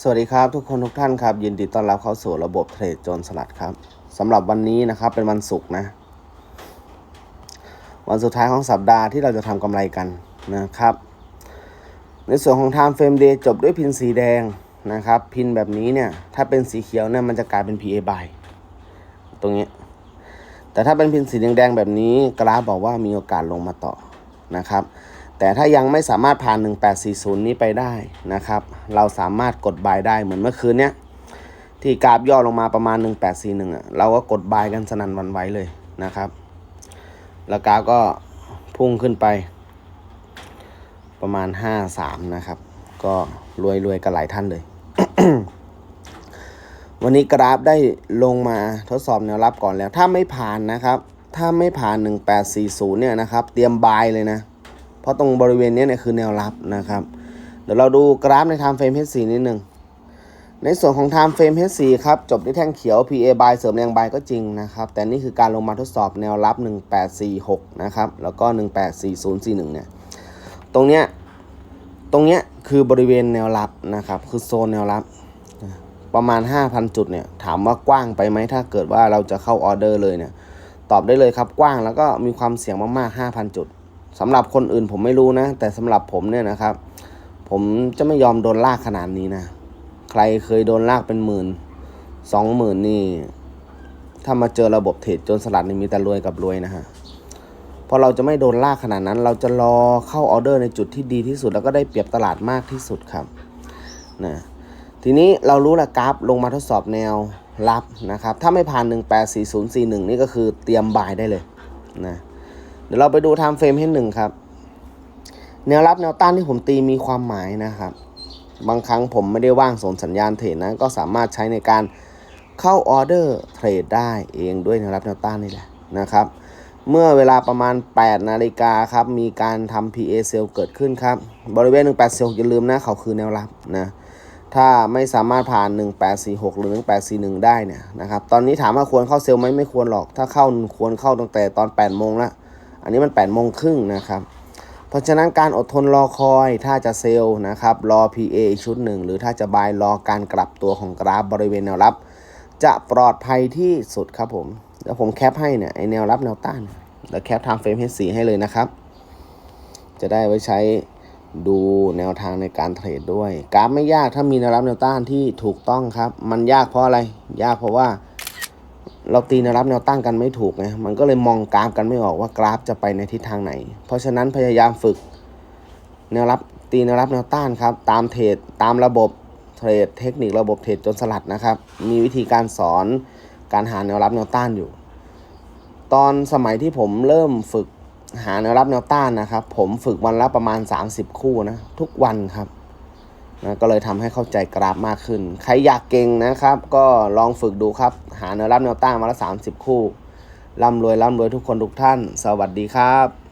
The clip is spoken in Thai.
สวัสดีครับทุกคนทุกท่านครับ ยินดีต้อนรับเข้าสู่ระบบเทรดโจนสลัดครับสำหรับวันนี้นะครับเป็นวันศุกร์นะ วันสุดท้ายของสัปดาห์ที่เราจะทำกำไรกันนะครับ ในส่วนของ Time Frame Day จบด้วยพินสีแดงนะครับ พินแบบนี้เนี่ยถ้าเป็นสีเขียวเนี่ยมันจะกลายเป็น PA buy ตรงนี้แต่ถ้าเป็นพินสีแดงๆแบบนี้กราฟบอกว่ามีโอกาสลงมาต่อนะครับ แต่ถ้ายังไม่สามารถผ่าน 1840 นี้ไปได้นะครับ เราสามารถกดบายได้เหมือนเมื่อคืนเนี้ยที่กราฟย่อลงมาประมาณ 1841อะเราก็กดบายกันสนั่นวันไหวเลยนะครับ แล้วกราฟก็พุ่งขึ้นไป ประมาณ 53 นะครับ ก็รวยรวยกันหลายท่านเลย วันนี้กราฟได้ลงมาทดสอบแนวรับก่อนแล้ว ถ้าไม่ผ่านนะครับ ถ้าไม่ผ่าน 1840 เนี่ยนะครับ เตรียมบายเลยนะ เพราะตรงบริเวณนี้เนี่ยคือแนวรับนะครับ เดี๋ยวเราดูกราฟใน time frame H4 นิดหนึ่งในส่วนของ time frame H4 ครับ จบด้วยแท่งเขียว PA buy เสริมแรง buy ก็จริงนะครับ แต่นี่คือการลงมาทดสอบแนวรับ 1846 นะครับ แล้วก็ 184041 เนี่ย ตรงเนี้ย ตรงเนี้ยคือบริเวณแนวรับนะครับ คือโซนแนวรับ ประมาณ 5,000 จุดเนี่ย ถามว่ากว้างไปไหม ถ้าเกิดว่าเราจะเข้าออเดอร์เลยเนี่ย ตอบได้เลยครับ กว้างแล้วก็มีความเสี่ยงมากๆ 5,000 จุด สำหรับคนอื่นผมไม่รู้นะ แต่สำหรับผมเนี่ยนะครับ ผมจะไม่ยอมโดนลากขนาดนี้นะ ใครเคยโดนลากเป็นหมื่นสองหมื่นนี่ ถ้ามาเจอระบบเทรดจนสลัดนี่มีแต่รวยกับรวยนะฮะเพราะเราจะไม่โดนลากขนาดนั้น เราจะรอเข้าออเดอร์ในจุดที่ดีที่สุด แล้วก็ได้เปรียบตลาดมากที่สุดครับนะทีนี้เรารู้และกราฟลงมาทดสอบแนวรับนะครับ ถ้าไม่ผ่าน 184041 นี่ก็คือเตรียมบายได้เลยนะ เดี๋ยวเราไปดู time frame ให้หนึ่งครับ แนวรับแนวต้านที่ผมตีมีความหมายนะครับ บางครั้งผมไม่ได้ว่างส่งสัญญาณเทรดนะ ก็สามารถใช้ในการเข้าออเดอร์เทรดได้เองด้วยแนวรับแนวต้านนี่แหละนะครับ เมื่อเวลาประมาณ 8 นาฬิกาครับ มีการทำ PA sale เกิดขึ้นครับ บริเวณ 1846อย่าลืมนะ เขาคือแนวรับนะถ้าไม่สามารถผ่าน 1846 หรือ 1841 ได้เนี่ยนะครับ ตอนนี้ถามว่าควรเข้าเซลล์ไหมไม่ควรหรอก ถ้าเข้าควรเข้าตั้งแต่ตอน 8 โมงและ อันนี้มัน8โมงครึ่งนะครับ เพราะฉะนั้นการอดทนรอคอยถ้าจะเซลล์นะครับ รอ PA อีกชุดหนึ่งหรือถ้าจะบายรอการกลับตัวของกราฟบริเวณแนวรับ จะปลอดภัยที่สุดครับผมเดี๋ยวผมแคปให้เนี่ยไอแนวรับแนวต้านแล้วแคปทางเฟรม H4 ให้เลยนะครับ จะได้ไว้ใช้ดูแนวทางในการเทรดด้วย กราฟไม่ยากถ้ามีแนวรับแนวต้านที่ถูกต้องครับ มันยากเพราะอะไร ยากเพราะว่า เราตีแนวรับแนวตั้งกันไม่ถูกไงมันก็เลยมองกราฟกันไม่ออกว่ากราฟจะไปในทิศทางไหน เพราะฉะนั้นพยายามฝึก แนวรับตีแนวรับแนวต้านครับ ตามเทรดตามระบบเทรดเทคนิคระบบเทรดจนสลัดนะครับ มีวิธีการสอนการหาแนวรับแนวต้านอยู่ ตอนสมัยที่ผมเริ่มฝึกหาแนวรับแนวต้านนะครับ ผมฝึกวันละประมาณ 30 คู่นะทุกวันครับ นะก็เลยทำให้เข้าใจกราฟมากขึ้น ใครอยากเก่งนะครับ ก็ลองฝึกดูครับ หาแนวรับแนวต้านมาละ 30 คู่ร่ำรวยร่ำรวยทุกคนทุกท่าน สวัสดีครับ